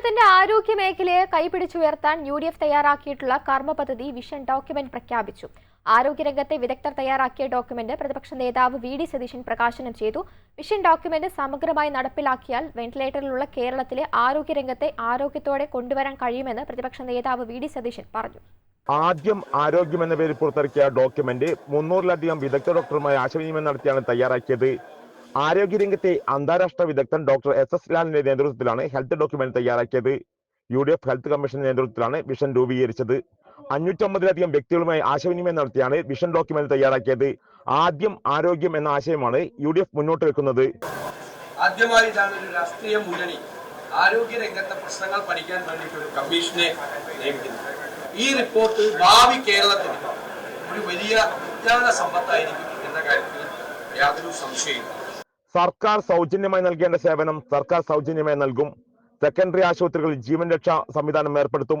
കേരളത്തിന്റെ ആരോഗ്യ മേഖലയെ കൈപിടിച്ചുയർത്താൻ യു ഡി എഫ് തയ്യാറാക്കിയിട്ടുള്ള കർമ്മ പദ്ധതി വിഷൻ ഡോക്യുമെന്റ് പ്രഖ്യാപിച്ചു. ആരോഗ്യരംഗത്തെ വിദഗ്ധർ തയ്യാറാക്കിയ ഡോക്യുമെന്റ് പ്രതിപക്ഷ നേതാവ് വി ഡി സതീശൻ പ്രകാശനം ചെയ്തു. വിഷൻ ഡോക്യുമെന്റ് സമഗ്രമായി നടപ്പിലാക്കിയാൽ വെന്റിലേറ്ററിലുള്ള കേരളത്തിലെ ആരോഗ്യരംഗത്തെ ആരോഗ്യത്തോടെ കൊണ്ടുവരാൻ കഴിയുമെന്ന് പ്രതിപക്ഷ നേതാവ് വി ഡി സതീശൻ പറഞ്ഞു. ആദ്യം ആരോഗ്യം എന്ന പേരിൽ പുറത്തിറക്കിയ ഡോക്യുമെന്റ് മുന്നൂറിലധികം വിദഗ്ധ ഡോക്ടർമാരെ ആശയവിനിമയം നടത്തിയാണ് തയ്യാറാക്കിയത്. ആരോഗ്യരംഗത്തെ അന്താരാഷ്ട്ര വിദഗ്ധൻ ഡോക്ടർ എസ് എസ് ലാലിന്റെ നേതൃത്വത്തിലാണ് ഹെൽത്ത് ഡോക്യുമെന്റ് തയ്യാറാക്കിയത്. യു ഡി എഫ് ഹെൽത്ത് കമ്മീഷന്റെ നേതൃത്വത്തിലാണ് വിഷൻ രൂപീകരിച്ചത്. അഞ്ഞൂറ്റമ്പതിലധികം വ്യക്തികളുമായി ആശയവിനിമയം നടത്തിയാണ് വിഷൻ ഡോക്യുമെന്റ് തയ്യാറാക്കിയത്. ആദ്യം ആരോഗ്യം എന്ന ആശയമാണ് യു ഡി എഫ് മുന്നോട്ട് വെക്കുന്നത്. ആദ്യമായിട്ടാണ് ഒരു രാഷ്ട്രീയ മുന്നണി ആരോഗ്യ രംഗത്തെ പ്രശ്നങ്ങൾ പഠിക്കാൻ വേണ്ടിയിട്ട് ഒരു കമ്മീഷനെ നിയമിക്കുന്നത്. ഈ റിപ്പോർട്ട് ഭാവി കേരളത്തിന് ഒരു വലിയ വിജ്ഞാന സമ്പത്തായിരിക്കും എന്ന കാര്യത്തിൽ യാതൊരു സംശയമില്ല സർക്കാർ സൗജന്യമായി നൽകേണ്ട സേവനം സർക്കാർ സൗജന്യമായി നൽകും. സെക്കൻഡറി ആശുപത്രികളിൽ ജീവൻ രക്ഷാ സംവിധാനം ഏർപ്പെടുത്തും.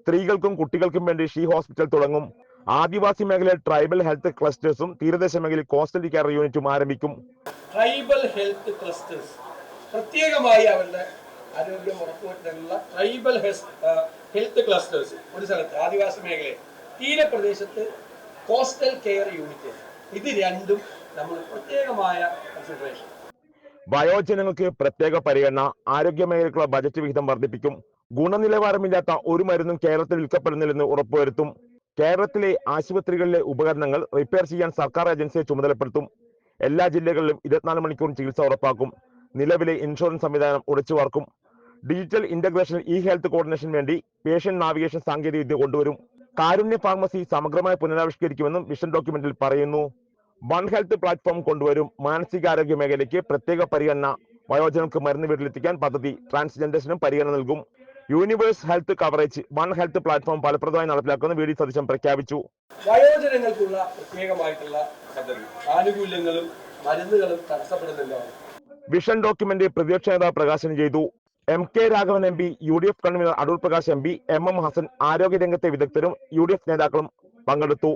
സ്ത്രീകൾക്കും കുട്ടികൾക്കും വേണ്ടി ഷീ ഹോസ്പിറ്റൽ തുടങ്ങും. ആദിവാസി മേഖലയിൽ ട്രൈബൽ ഹെൽത്ത് ക്ലസ്റ്റേഴ്സും തീരദേശ മേഖലയിൽ കോസ്റ്റൽ കെയർ യൂണിറ്റും ആരംഭിക്കും. ട്രൈബൽ ഹെൽത്ത് ക്ലസ്റ്റേഴ്സ് പ്രത്യേകമായി അവരുടെ ആരോഗ്യം ഉറപ്പുവരുത്താനുള്ള ട്രൈബൽ ഹെൽത്ത് ക്ലസ്റ്റേഴ്സ് ഒരു സ്ഥലത്ത് ആദിവാസി മേഖലയിൽ. തീരപ്രദേശത്ത് കോസ്റ്റൽ കെയർ യൂണിറ്റ് ഇത് രണ്ടും പ്രത്യേകമായ വയോജനങ്ങൾക്ക് പ്രത്യേക പരിഗണന ആരോഗ്യ മേഖലയ്ക്കുള്ള ബജറ്റ് വിഹിതം വർദ്ധിപ്പിക്കും ഗുണനിലവാരമില്ലാത്ത ഒരു മരുന്നും കേരളത്തിൽ വിൽക്കപ്പെടുന്നില്ലെന്ന് ഉറപ്പുവരുത്തും കേരളത്തിലെ ആശുപത്രികളിലെ ഉപകരണങ്ങൾ റിപ്പയർ ചെയ്യാൻ സർക്കാർ ഏജൻസിയെ ചുമതലപ്പെടുത്തും എല്ലാ ജില്ലകളിലും ഇരുപത്തിനാല് മണിക്കൂർ ചികിത്സ ഉറപ്പാക്കും നിലവിലെ ഇൻഷുറൻസ് സംവിധാനം ഉടച്ചുവാർക്കും digital integration E health coordination വേണ്ടി പേഷ്യന്റ് നാവിഗേഷൻ സാങ്കേതികവിദ്യ കൊണ്ടുവരും കാരുണ്യ ഫാർമസി സമഗ്രമായി പുനരാവിഷ്കരിക്കുമെന്നും വിഷൻ ഡോക്യുമെന്റിൽ പറയുന്നു. വൺ ഹെൽത്ത് പ്ലാറ്റ്ഫോം കൊണ്ടുവരും മാനസികാരോഗ്യ മേഖലയ്ക്ക് പ്രത്യേക പരിഗണന. വയോജനങ്ങൾക്ക് മരുന്ന് വീട്ടിലെത്തിക്കാൻ പദ്ധതി ട്രാൻസ്ജെൻഡേഴ്സിനും പരിഗണന നൽകും. Universe health coverage one health platform ഫലപ്രദമായി നടപ്പിലാക്കുമെന്ന് വി ഡി സതീശൻ പ്രഖ്യാപിച്ചു. വയോജനങ്ങൾക്കുള്ള പ്രത്യേകമായിട്ടുള്ള പദ്ധതി. ആനുകൂല്യങ്ങളും മരുന്നുകളും വിഷൻ ഡോക്യുമെന്റ് പ്രതിപക്ഷ നേതാവ് പ്രകാശനം ചെയ്തു. M K Raghavan M P U D F convener Adoor Prakash M P M M Hassan ആരോഗ്യ രംഗത്തെ വിദഗ്ധരും യു ഡി എഫ് നേതാക്കളും പങ്കെടുത്തു.